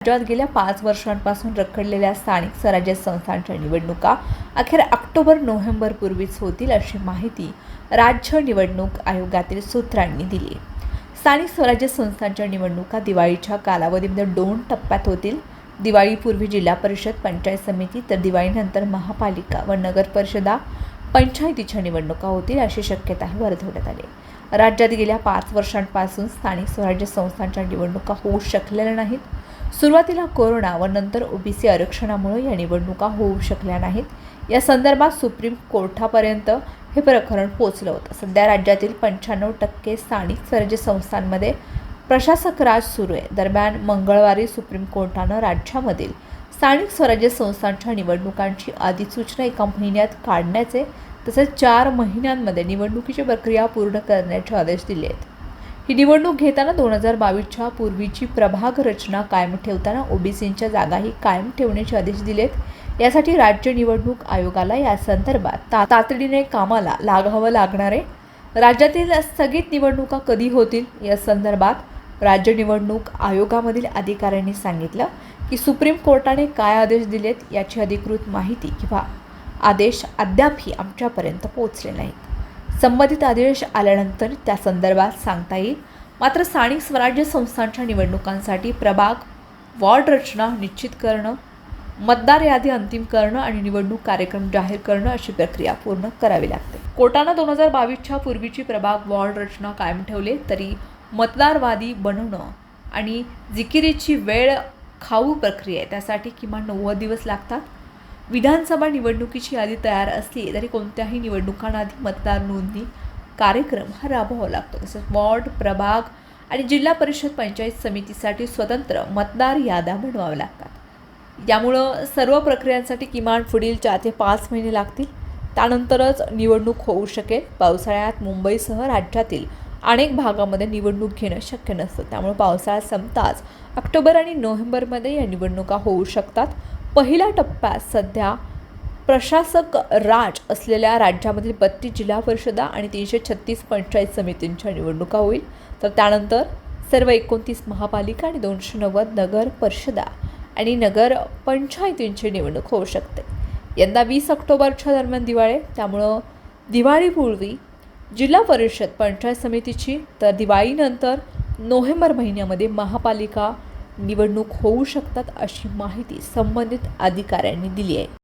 राज्यात गेल्या पाच वर्षांपासून रखडलेल्या स्थानिक स्वराज्य संस्थांच्या निवडणुका अखेर ऑक्टोबर नोव्हेंबरपूर्वीच होतील अशी माहिती राज्य निवडणूक आयोगातील सूत्रांनी दिली. स्थानिक स्वराज्य संस्थांच्या निवडणुका दिवाळीच्या कालावधीमध्ये दोन टप्प्यात होतील. दिवाळीपूर्वी जिल्हा परिषद पंचायत समिती तर दिवाळीनंतर महापालिका व नगर परिषदा पंचायतीच्या निवडणुका होतील अशी शक्यताही वर्तवण्यात आली. राज्यात गेल्या पाच वर्षांपासून स्थानिक स्वराज्य संस्थांच्या निवडणुका होऊ शकलेल्या नाहीत. सुरुवातीला कोरोना व नंतर ओबीसी आरक्षणामुळे या निवडणुका होऊ शकल्या नाहीत. या संदर्भात सुप्रीम कोर्टापर्यंत हे प्रकरण पोचलं होतं. सध्या राज्यातील पंच्याण्णव टक्के स्थानिक स्वराज्य संस्थांमध्ये प्रशासक राज सुरू आहे. दरम्यान मंगळवारी सुप्रीम कोर्टानं राज्यामधील स्थानिक स्वराज्य संस्थांच्या निवडणुकांची अधिसूचना एका महिन्यात काढण्याचे तसेच चार महिन्यांमध्ये निवडणुकीची प्रक्रिया पूर्ण करण्याचे आदेश दिले आहेत. ही निवडणूक घेताना दोन हजार बावीसच्या पूर्वीची प्रभाग रचना कायम ठेवताना ओबीसींच्या जागाही कायम ठेवण्याचे आदेश दिलेत. यासाठी राज्य निवडणूक आयोगाला या संदर्भात ता तातडीने कामाला लागावं लागणार आहे. राज्यातील स्थगित निवडणुका कधी होतील? या संदर्भात राज्य निवडणूक आयोगामधील अधिकाऱ्यांनी सांगितलं की सुप्रीम कोर्टाने काय आदेश दिलेत याची अधिकृत माहिती किंवा आदेश अद्यापही आमच्यापर्यंत पोहोचले नाहीत. संबंधित आदेश आल्यानंतर त्या संदर्भात सांगता येईल. मात्र स्थानिक स्वराज्य संस्थांच्या निवडणुकांसाठी प्रभाग वॉर्ड रचना निश्चित करणं मतदार यादी अंतिम करणं आणि निवडणूक कार्यक्रम जाहीर करणं अशी प्रक्रिया पूर्ण करावी लागते. कोर्टानं दोन हजार बावीसच्या पूर्वीची प्रभाग वॉर्ड रचना कायम ठेवले तरी मतदारवादी बनवणं आणि जिकिरीची वेळ खाऊ प्रक्रिया आहे. त्यासाठी किमान नव्वद दिवस लागतात. विधानसभा निवडणुकीची यादी तयार असली तरी कोणत्याही निवडणुकांआधी मतदार नोंदणी कार्यक्रम हा राबवावा लागतो. तसंच वॉर्ड प्रभाग आणि जिल्हा परिषद पंचायत समितीसाठी स्वतंत्र मतदार याद्या बनवाव्या लागतात. यामुळं सर्व प्रक्रियांसाठी किमान पुढील चार ते पाच महिने लागतील. त्यानंतरच निवडणूक होऊ शकेल. पावसाळ्यात मुंबईसह राज्यातील अनेक भागामध्ये निवडणूक घेणं शक्य नसतं. त्यामुळे पावसाळा संपताच ऑक्टोबर आणि नोव्हेंबरमध्ये या निवडणुका होऊ शकतात. पहिल्या टप्प्यात सध्या प्रशासक राज असलेल्या राज्यामधील बत्तीस जिल्हा परिषदा आणि तीनशे छत्तीस पंचायत समितींच्या निवडणुका होईल. तर त्यानंतर सर्व एकोणतीस महापालिका आणि दोनशे नव्वद नगर परिषदा आणि नगर पंचायतींची निवडणूक होऊ शकते. यंदा वीस ऑक्टोबरच्या दरम्यान दिवाळी आहे, त्यामुळं दिवाळीपूर्वी जिल्हा परिषद पंचायत समितीची तर दिवाळीनंतर नोव्हेंबर महिन्यामध्ये महापालिका निवडणूक होऊ शकतात अशी माहिती संबंधित अधिकाऱ्यांनी दिली आहे.